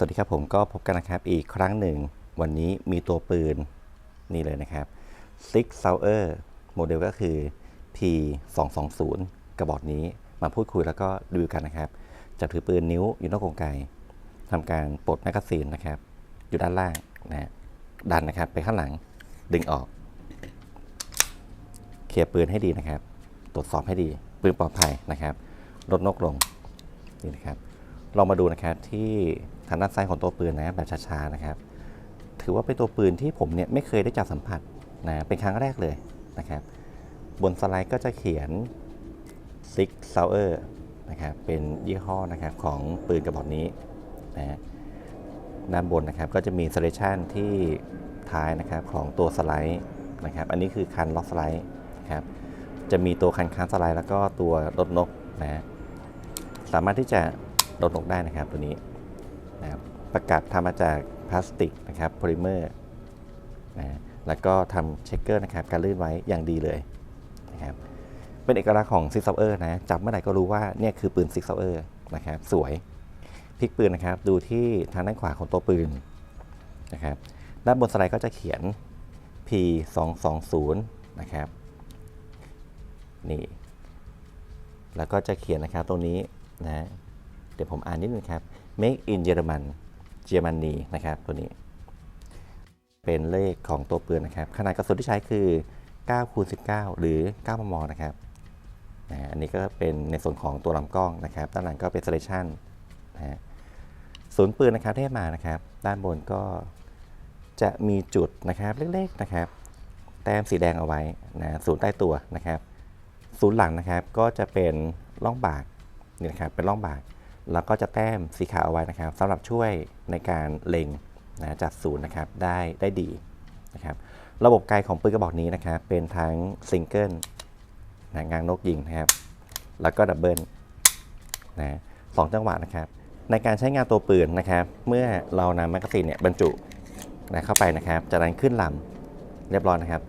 สวัสดีครับผมก็พบกันนะครับอีกครั้งหนึ่ง วันนี้มีตัวปืนนี่เลยนะครับ Six Sauer โมเดลก็คือ P 2 2 0กระบอกนี้มาพูดคุยแล้วก็ดูกันนะครับจับถือปืนนิ้วอยู่นอกกรงไกทำการปลดแมกกาซีนนะครับ อยู่ด้านล่างนะฮะดันนะครับไปข้างหลังดึงออก เคลียร์ปืนให้ดีนะครับ ตรวจสอบให้ดีปืนปลอดภัยนะครับ ลดนกลงนี่นะครับ ลองมาดูนะครับที่ทางด้านซ้ายของตัวปืนนะครับแบบช้าๆนะครับ ถือว่าเป็นตัวปืนที่ผมเนี่ยไม่เคยได้จับสัมผัสนะเป็นครั้งแรกเลยนะครับ บนสไลด์ก็จะเขียน Six Sauer นะครับเป็นยี่ห้อนะครับของปืนกระบอกนี้นะฮะด้านบนนะครับก็จะมี selection ที่ท้ายนะครับของตัวสไลด์นะครับ อันนี้คือคันล็อกสไลด์นะครับจะมีตัวคันค้างสไลด์แล้วก็ตัวรถนกนะฮะสามารถที่จะ ลดนกได้นะครับตัวนี้นะครับประกาศทำมาจากพลาสติกนะครับโพลิเมอร์นะแล้วก็ทำเช็คเกอร์นะครับการลื่นไว้อย่างดีเลยนะครับเป็นเอกลักษณ์ของซิกซเออร์นะจับเมื่อไหร่ก็รู้ว่าเนี่ยคือปืนซิกซเออร์นะครับสวยพลิกปืนนะครับดูที่ทางด้านขวาของตัวปืนนะครับด้านบนสไลด์ก็จะเขียน P 2 2 0นะครับนี่แล้วก็จะเขียนนะครับตรงนี้นะ เดี๋ยวผมอ่านนิดนึงครับ make in German Germany นะครับตัวนี้ เป็นเลขของตัวปืนนะครับ ขนาดกระสุนที่ใช้คือ9คูณ19 หรือ 9 มม นะครับนะอันนี้ก็เป็นในส่วนของตัวลำกล้องนะครับ ด้านหลังก็เป็น selection นะฮะศูนย์ปืนนะครับที่มานะครับ ด้านบนก็จะมีจุดนะครับเล็กๆนะครับ แต้มสีแดงเอาไว้นะศูนย์ใต้ตัวนะครับ ศูนย์หลังนะครับก็จะเป็นร่องบากนี่นะครับเป็นร่องบาก แล้วก็จะแต้มสีขาวเอาไว้นะครับสำหรับช่วยในการเล็งนะจัดศูนย์นะครับได้ได้ดีนะครับระบบไกลของปืนกระบอกนี้นะครับเป็นทั้งซิงเกิลนะงางนกยิงนะครับแล้วก็ดับเบิลนะสองจังหวะนะครับ ในการใช้งานตัวปืนนะครับ เมื่อเรานำแมกกาซีนเนี่ยบรรจุนะเข้าไปนะครับจากนั้นขึ้นลำเรียบร้อยนะครับ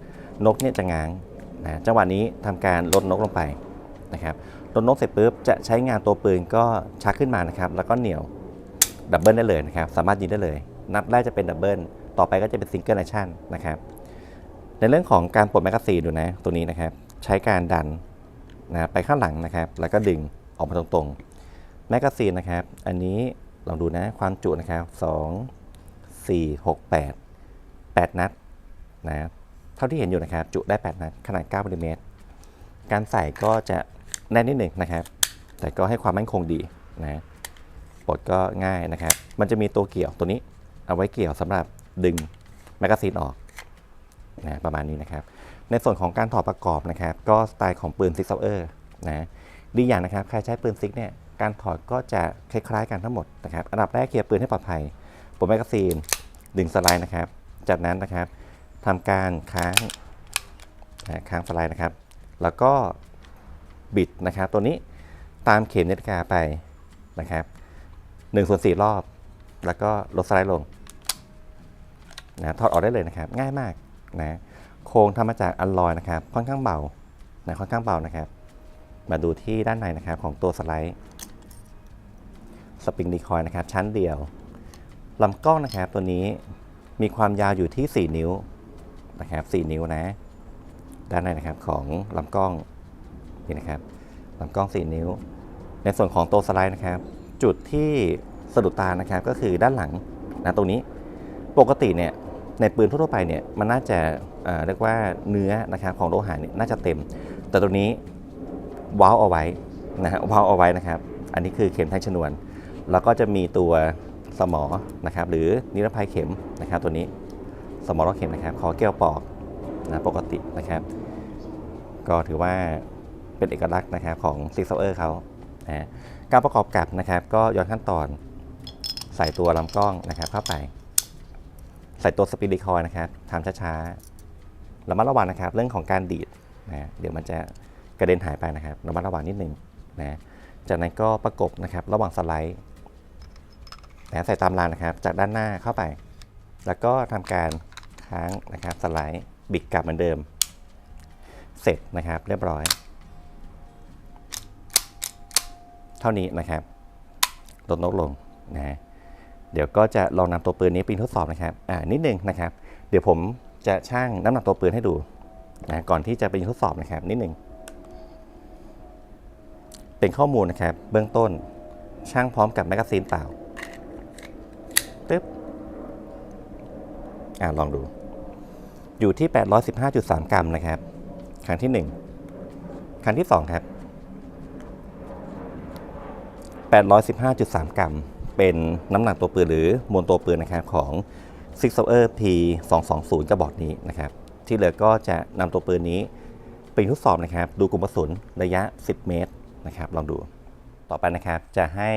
นกเนี่ยจะง้างนะจังหวะนี้ทำการลดนกลงไปนะครับ ลดนกเสร็จปุ๊บจะใช้งานตัวปืนก็ชักขึ้นมานะครับ แล้วก็เหนี่ยวดับเบิลได้เลยนะครับ สามารถยิงได้เลย นัดแรกจะเป็นดับเบิลต่อไปก็จะเป็นซิงเกิลแอคชั่นนะครับ ในเรื่องของการปลดแมกกาซีนดูนะ ตัวนี้นะครับ ใช้การดันนะไปข้างหลังนะครับ แล้วก็ดึงออกมาตรงๆ แมกกาซีนนะครับ อันนี้ลองดูนะ ความจุนะครับ 2 4 6 8 8 นัดนะ เท่าที่เห็นอยู่นะครับ จุได้ 8 นัด ขนาด9มิลลิเมตร การใส่ก็จะ แน่นนิดหนึ่งนะครับ แต่ก็ให้ความมั่นคงดีนะปลดก็ง่ายนะครับ มันจะมีตัวเกี่ยวตัวนี้เอาไว้เกี่ยวสำหรับดึงแมกกาซีนออกนะประมาณนี้นะครับ ในส่วนของการถอดประกอบนะครับ ก็สไตล์ของปืนซิกเซอร์นะดีอย่างนะครับ ใครใช้ปืนซิกเนี่ยการถอดก็จะคล้ายๆกันทั้งหมดนะครับอันดับแรกเคลียร์ปืนให้ปลอดภัยปลดแมกกาซีนดึงสไลด์นะครับ จากนั้นนะครับทำการค้างค้างสไลด์นะครับ แล้วก็ บิดนะครับ ตัวนี้ตามเข็มนาฬิกาไปนะครับ1ส่วน4รอบ แล้วก็ลดสไลด์ลงนะถอดออกได้เลยนะครับ ง่ายมากนะโครงทำมาจากอัลลอยนะครับ ค่อนข้างเบานะค่อนข้างเบานะครับ มาดูที่ด้านในนะครับของตัวสไลด์สปริงดีคอยนะครับ ชั้นเดียวลำกล้องนะครับตัวนี้มีความยาวอยู่ที่ 4 นิ้วนะครับ4นิ้วนะ ด้านในนะครับของลำกล้อง นี่นะครับลำกล้อง 4 นิ้ว ในส่วนของตัวสไลด์นะครับ จุดที่สะดุดตานะครับก็คือด้านหลังนะตรงนี้ปกติเนี่ยในปืนทั่วไปเนี่ยมันน่าจะเอ่อเรียกว่าเนื้อนะครับของโลหะเนี่ยน่าจะเต็ม แต่ตัวนี้ว้าวเอาไว้นะฮะว้าวเอาไว้นะครับ อันนี้คือเข็มแทงชนวน แล้วก็จะมีตัวสมอนะครับ หรือนิรภัยเข็มนะครับตัวนี้สมอรอบเข็มนะครับคอแก้วปอกนะปกตินะครับ ก็ถือว่า เป็นเอกลักษณ์นะครับของซิกเซอร์เขานะการประกอบกับนะครับก็ย้อนขั้นตอนใส่ตัวลำกล้องนะครับเข้าไป ใส่ตัวสปีดคอยนะครับทำช้าๆระมัดระวังนะครับ เรื่องของการดีดนะเดี๋ยวมันจะกระเด็นหายไปนะครับระมัดระวังนิดนึงนะจากนั้นก็ประกบนะครับระหว่างสไลด์นะใส่ตามรางนะครับ จากด้านหน้าเข้าไป แล้วก็ทำการค้างนะครับสไลด์บิดกลับเหมือนเดิม เสร็จนะครับเรียบร้อย เท่านี้นะครับลดนกลงนะเดี๋ยวก็จะลองนำตัวปืนนี้ไปทดสอบนะครับอ่านิดนึงนะครับ เดี๋ยวผมจะชั่งน้ำหนักตัวปืนให้ดูนะก่อนที่จะไปทดสอบนะครับ นิดนึงเป็นข้อมูลนะครับ เบื้องต้นช่างพร้อมกับแมกกาซีนเปล่าตึ๊บอ่าลองดู อยู่ที่ 815.3 กรัมนะครับ ครั้งที่ 1 ครั้งที่ 2 ครับ 815.3 กรัม เป็นน้ำหนักตัวปืนหรือมวลตัวปืนนะครับของ Six Sauer P 2 2 0กระบอกนี้นะครับ ที่เหลือก็จะนำตัวปืนนี้ไปทดสอบนะครับ ดูกลุ่มกระสุนระยะ 10 เมตรนะครับ ลองดู ต่อไปนะครับจะให้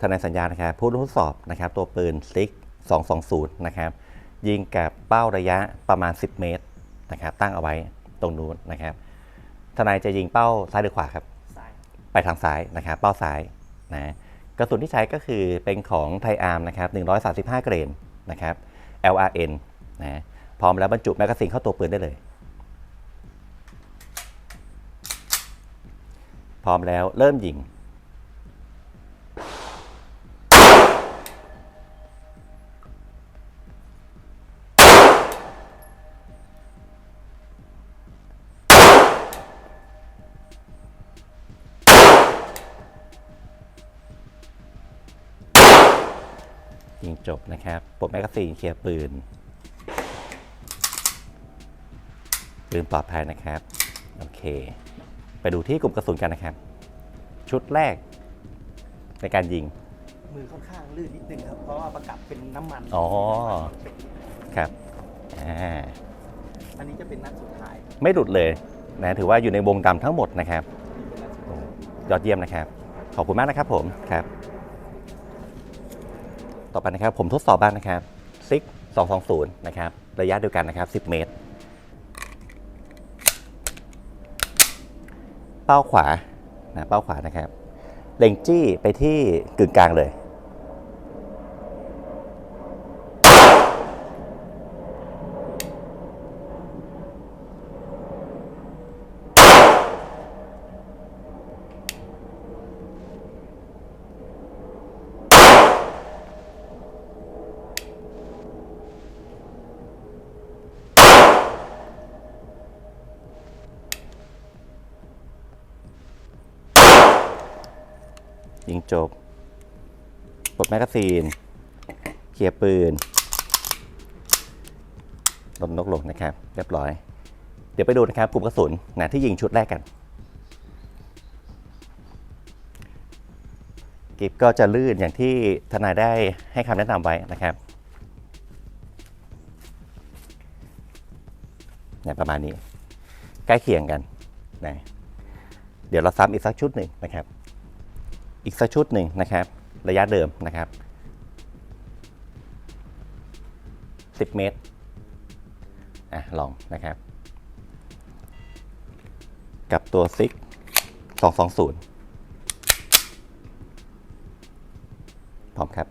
ทนายสัญญานะครับผู้ทดสอบนะครับ ตัวปืน Six 220นะครับ ยิงกับเป้าระยะประมาณ 10 เมตรนะครับ ตั้งเอาไว้ตรงนู้นนะครับ ทนายจะยิงเป้าซ้ายหรือขวาครับซ้ายไปทางซ้ายนะครับ เป้าซ้าย นะกระสุนที่ใช้ก็คือเป็นของไทอาร์มนะครับ135 เกรนนะครับ LRN นะพร้อมแล้วบรรจุแมกกาซีนเข้าตัวปืนได้เลย พร้อมแล้วเริ่มยิง ยิงจบนะครับปลดแมกกาซีนเคลียร์ปืน ปืนปลอดภัยนะครับ โอเค ไปดูที่กลุ่มกระสุนกันนะครับ ชุดแรกในการยิง มือค่อนข้างลื่นนิดนึงครับ เพราะว่าประกับเป็นน้ำมันอ๋อ ครับอ่าอันนี้จะเป็นนัดสุดท้ายไม่หลุดเลยนะถือว่าอยู่ในวงดำทั้งหมดนะครับนี่เป็นนัดสุดโอ้ท้ายยอดเยี่ยมนะครับ ขอบคุณมากนะครับผมครับ ต่อไปนะครับ ผมทดสอบบ้างนะครับซิก220 นะครับ ระยะเดียวกันนะครับ 10 เมตร เป้าขวานะเป้าขวานะครับ เล็งจี้ไปที่กึ่งกลางเลย ยิงจบปลดแมกกาซีนเคลียร์ปืนลดนกลงนะครับ เรียบร้อย เดี๋ยวไปดูนะครับกลุ่มกระสุนนะที่ยิงชุดแรกกัน กิฟก็จะลื่นอย่างที่ทนายได้ให้คำแนะนำไว้นะครับเนี่ยประมาณนี้ ใกล้เคียงกันนะเดี๋ยวเราซ้ำอีกสักชุดหนึ่งนะครับ อีกสักชุดหนึ่งนะครับ ระยะเดิมนะครับ 10 เมตรอะลองนะครับ กับตัวซิก220พร้อมครับ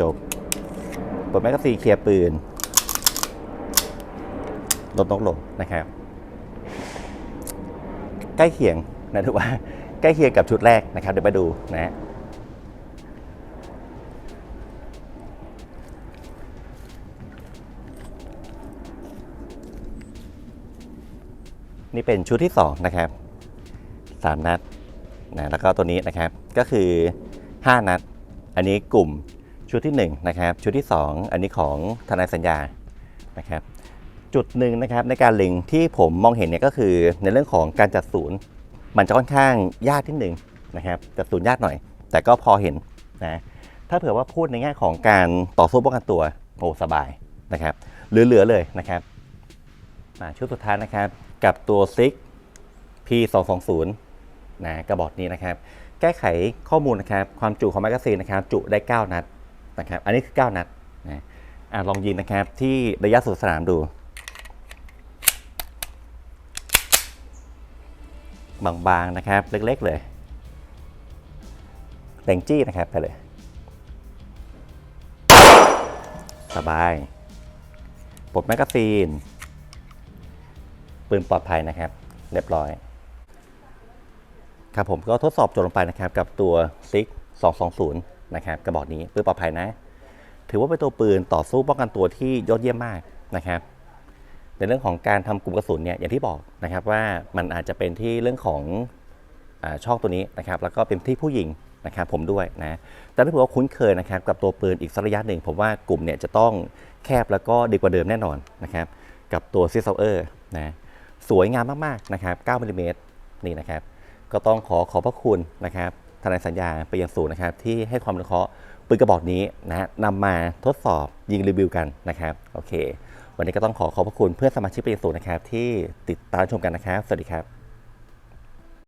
จบปลดแมกกาซีนเคลียร์ปืนลดนกลงนะครับ ใกล้เคียงนะถือว่าใกล้เคียงกับชุดแรกนะครับ เดี๋ยวไปดูนะฮะนี่เป็นชุดที่ 2 นะครับ 3 นัดนะแล้วก็ตัวนี้นะครับก็คือ 5 นัด อันนี้กลุ่ม ชุดที่1นะครับชุดที่ 2 อันนี้ของทนายสัญญานะครับจุดหนึ่งนะครับในการล็งที่ผมมองเห็นเนี่ยก็คือในเรื่องของการจัดศูนย์ มันจะค่อนข้างยากที่หนึ่งนะครับจัดศูนย์ยากหน่อย แต่ก็พอเห็นนะถ้าเผื่อว่าพูดในแง่ของการต่อสู้ป้องกันตัวโอ้สบายนะครับเหลือๆเลยนะครับมาชุดสุดท้ายนะครับกับตัวซิก P 2 2 0 นะกระบอกนี้นะครับ แก้ไขข้อมูลนะครับ ความจุของแมกกาซีนนะครับ จุได้ 9 นัด นะครับ อันนี้คือ 9 นัดนะอะลองยิงนะครับที่ระยะสุดสนามดู บางๆนะครับ เล็กๆเลยแรงจี้นะครับไปเลย สบายปลดแมกกาซีน ปืนปลอดภัยนะครับ เรียบร้อย ครับผมก็ทดสอบโจทย์ลงไปนะครับกับตัวซิก220 นะครับกระบอกนี้ปืนปลอดภัยนะ ถือว่าเป็นตัวปืนต่อสู้ป้องกันตัวที่ยอดเยี่ยมมากนะครับ ในเรื่องของการทำกลุ่มกระสุนเนี่ยอย่างที่บอกนะครับว่ามันอาจจะเป็นที่เรื่องของอช่องตัวนี้นะครับ แล้วก็เป็นที่ผู้หญิงนะครับผมด้วยนะแต่ถ้าเผื่อว่าคุ้นเคยนะครับกับตัวปืนอีกสักระยะหนึ่งผมว่ากลุ่มเนี่ยจะต้องแคบแล้วก็ดีกว่าเดิมแน่นอนนะครับกับตัวซิสเออร์นะสวยงามมากๆนะครับ9มิลลิเมตรนี่นะครับ ก็ต้องขอขอบพระคุณนะครับ ทนายสัญญาไปยังสูงนะครับที่ให้ความรู้เคราะห์ปืนกระบอกนี้นะนำมาทดสอบยิงรีวิวกันนะครับโอเค วันนี้ก็ต้องขอขอบพระคุณเพื่อนสมาชิกไปยังสูงนะครับที่ติดตามชมกันนะครับ สวัสดีครับ